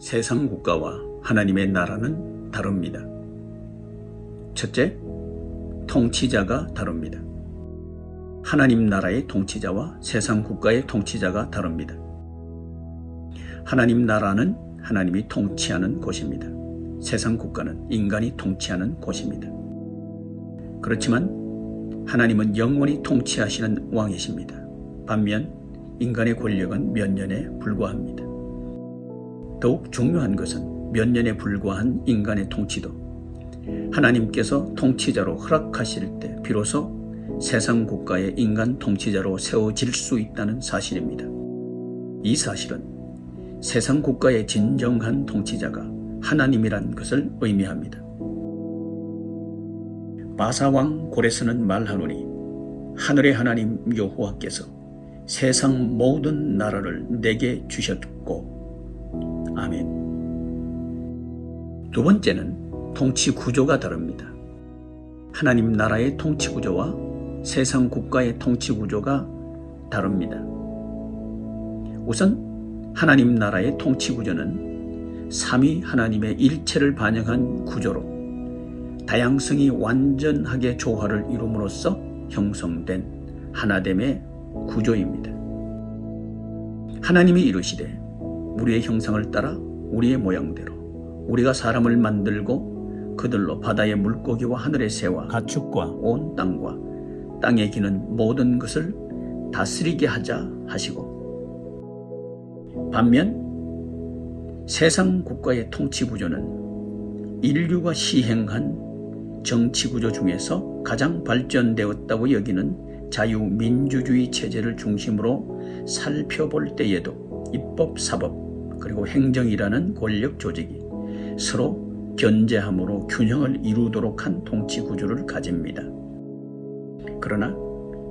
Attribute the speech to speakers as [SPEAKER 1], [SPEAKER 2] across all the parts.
[SPEAKER 1] 세상 국가와 하나님의 나라는 다릅니다. 첫째, 통치자가 다릅니다. 하나님 나라의 통치자와 세상 국가의 통치자가 다릅니다. 하나님 나라는 하나님이 통치하는 곳입니다. 세상 국가는 인간이 통치하는 곳입니다. 그렇지만 하나님은 영원히 통치하시는 왕이십니다. 반면 인간의 권력은 몇 년에 불과합니다. 더욱 중요한 것은 몇 년에 불과한 인간의 통치도 하나님께서 통치자로 허락하실 때 비로소 세상 국가의 인간 통치자로 세워질 수 있다는 사실입니다. 이 사실은 세상 국가의 진정한 통치자가 하나님이란 것을 의미합니다. 바사왕 고레스는 말하노니 하늘의 하나님 여호와께서 세상 모든 나라를 내게 주셨고 아멘. 두 번째는 통치 구조가 다릅니다. 하나님 나라의 통치 구조와 세상 국가의 통치 구조가 다릅니다. 우선 하나님 나라의 통치 구조는 삼위 하나님의 일체를 반영한 구조로 다양성이 완전하게 조화를 이룸으로써 형성된 하나됨의 구조입니다. 하나님이 이루시되 우리의 형상을 따라 우리의 모양대로 우리가 사람을 만들고 그들로 바다의 물고기와 하늘의 새와 가축과 온 땅과 땅에 기는 모든 것을 다스리게 하자 하시고 반면 세상 국가의 통치 구조는 인류가 시행한 정치 구조 중에서 가장 발전되었다고 여기는 자유민주주의 체제를 중심으로 살펴볼 때에도 입법, 사법, 그리고 행정이라는 권력 조직이 서로 견제함으로 균형을 이루도록 한 통치 구조를 가집니다. 그러나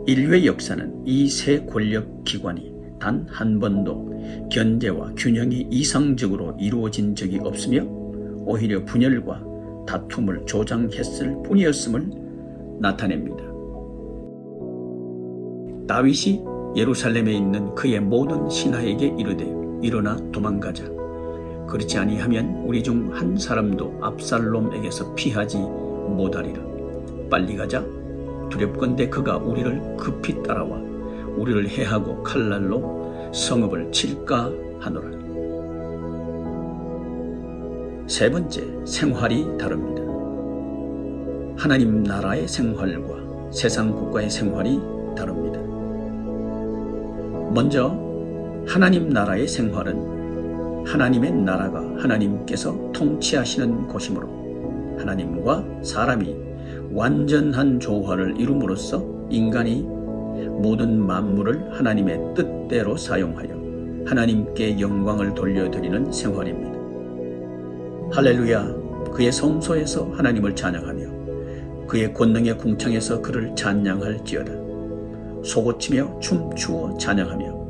[SPEAKER 1] 인류의 역사는 이 세 권력 기관이 단 한 번도 견제와 균형이 이상적으로 이루어진 적이 없으며 오히려 분열과 다툼을 조장했을 뿐이었음을 나타냅니다. 다윗이 예루살렘에 있는 그의 모든 신하에게 이르되 일어나 도망가자. 그렇지 아니하면 우리 중 한 사람도 압살롬에게서 피하지 못하리라. 빨리 가자. 두렵건대 그가 우리를 급히 따라와 우리를 해하고 칼날로 성읍을 칠까 하노라. 세 번째, 생활이 다릅니다. 하나님 나라의 생활과 세상 국가의 생활이 다릅니다. 먼저 하나님 나라의 생활은 하나님의 나라가 하나님께서 통치하시는 곳이므로 하나님과 사람이 완전한 조화를 이룸으로써 인간이 모든 만물을 하나님의 뜻대로 사용하여 하나님께 영광을 돌려드리는 생활입니다. 할렐루야, 그의 성소에서 하나님을 찬양하며 그의 권능의 궁창에서 그를 찬양할지어다. 소고치며 춤추어 찬양하며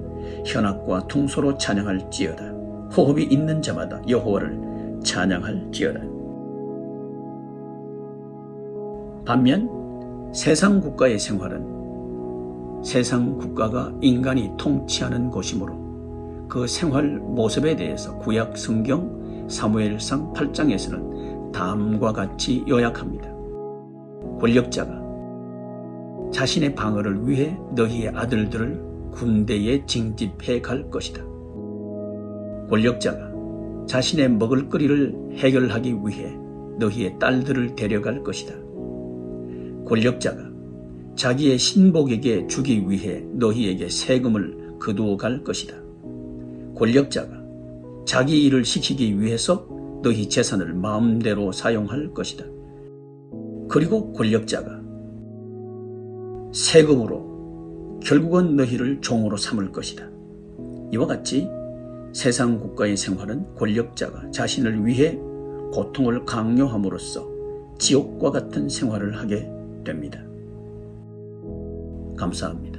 [SPEAKER 1] 현악과 통소로 찬양할지어다. 호흡이 있는 자마다 여호와를 찬양할지어다. 반면 세상 국가의 생활은 세상 국가가 인간이 통치하는 곳이므로 그 생활 모습에 대해서 구약 성경 사무엘상 8장에서는 다음과 같이 요약합니다. 권력자가 자신의 방어를 위해 너희의 아들들을 군대에 징집해 갈 것이다. 권력자가 자신의 먹을거리를 해결하기 위해 너희의 딸들을 데려갈 것이다. 권력자가 자기의 신복에게 주기 위해 너희에게 세금을 거두어 갈 것이다. 권력자가 자기 일을 시키기 위해서 너희 재산을 마음대로 사용할 것이다. 그리고 권력자가 세금으로 결국은 너희를 종으로 삼을 것이다. 이와 같이 세상 국가의 생활은 권력자가 자신을 위해 고통을 강요함으로써 지옥과 같은 생활을 하게 됩니다. 감사합니다.